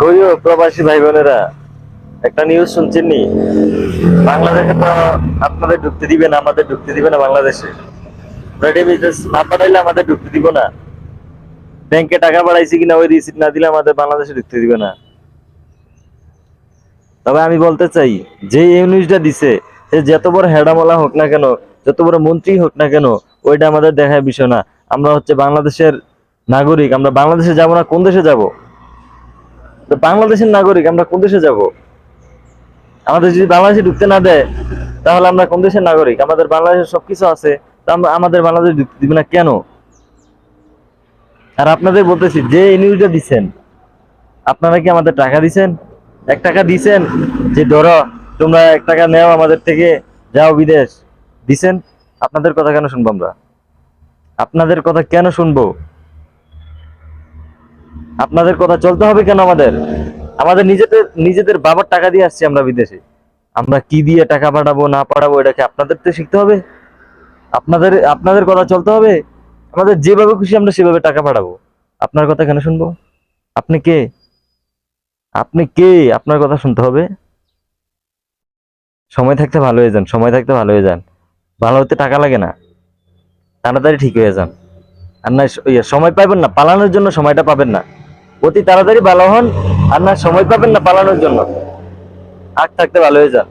কইও প্রবাসী ভাই বোনেরা একটা নিউজ বাংলাদেশে তো আপনাদের ঢুকতে দিবে না, আমাদের ঢুকতে দিবে না বাংলাদেশে। আমাদের ঢুকতে দিব না। ব্যাংকে টাকা কিনা ওই রিসিট না দিলে আমাদের বাংলাদেশে ঢুকতে দিবে না। তবে আমি বলতে চাই, যে এই নিউজটা দিছে, সে যত বড় হেডামলা হোক না কেন, যত বড় মন্ত্রী হোক না কেন, ওইটা আমাদের দেখার বিষয় না। আমরা হচ্ছে বাংলাদেশের নাগরিক, আমরা বাংলাদেশে যাব না, কোন দেশে যাব? তো বাংলাদেশের নাগরিক, আমরা কোন দেশে যাব? আমাদের যদি বাংলাদেশে ঢুকতে না দেয়, তাহলে আমরা কোন দেশের নাগরিক? আমাদের বাংলাদেশের সবকিছু আছে আমাদের বাংলাদেশ দিবে না কেন? আর আপনাদের বলতেছি, যে নিউজটা দিচ্ছেন আপনারা কি আমাদের টাকা দিছেন? এক টাকা দিছেন? যে ধরো, তোমরা এক টাকা নেও আমাদের থেকে, যাও বিদেশ। দিছেন? আপনাদের কথা কেন শুনব আমরা? আপনাদের কথা কেন শুনব? আপনাদের কথা চলতে হবে কেন আমাদের? আমাদের নিজেদের নিজেদের বাবার টাকা দিয়ে আসছি আমরা বিদেশে। আমরা কি দিয়ে টাকা পাঠাবো না পাঠাবো এটাকে আপনাদের তো শিখতে হবে? আপনাদের আপনাদের কথা চলতে হবে? আমাদের যেভাবে খুশি আমরা সেভাবে টাকা পাঠাবো। আপনার কথা কেন শুনব? আপনি কে? আপনি কে? আপনার কথা শুনতে হবে। সময় থাকতে ভালো হয়ে যান সময় থাকতে ভালো হয়ে যান। ভালো হতে টাকা লাগে না। তাড়াতাড়ি ঠিক হয়ে যান। আর না ইয়ে, সময় পাবেন না পালানোর জন্য সময়টা পাবেন না। অতি তাড়াতাড়ি ভালো হন আর না সময় পাবেন না পালানোর জন্য। আগ থাকতে ভালো হয়ে যান।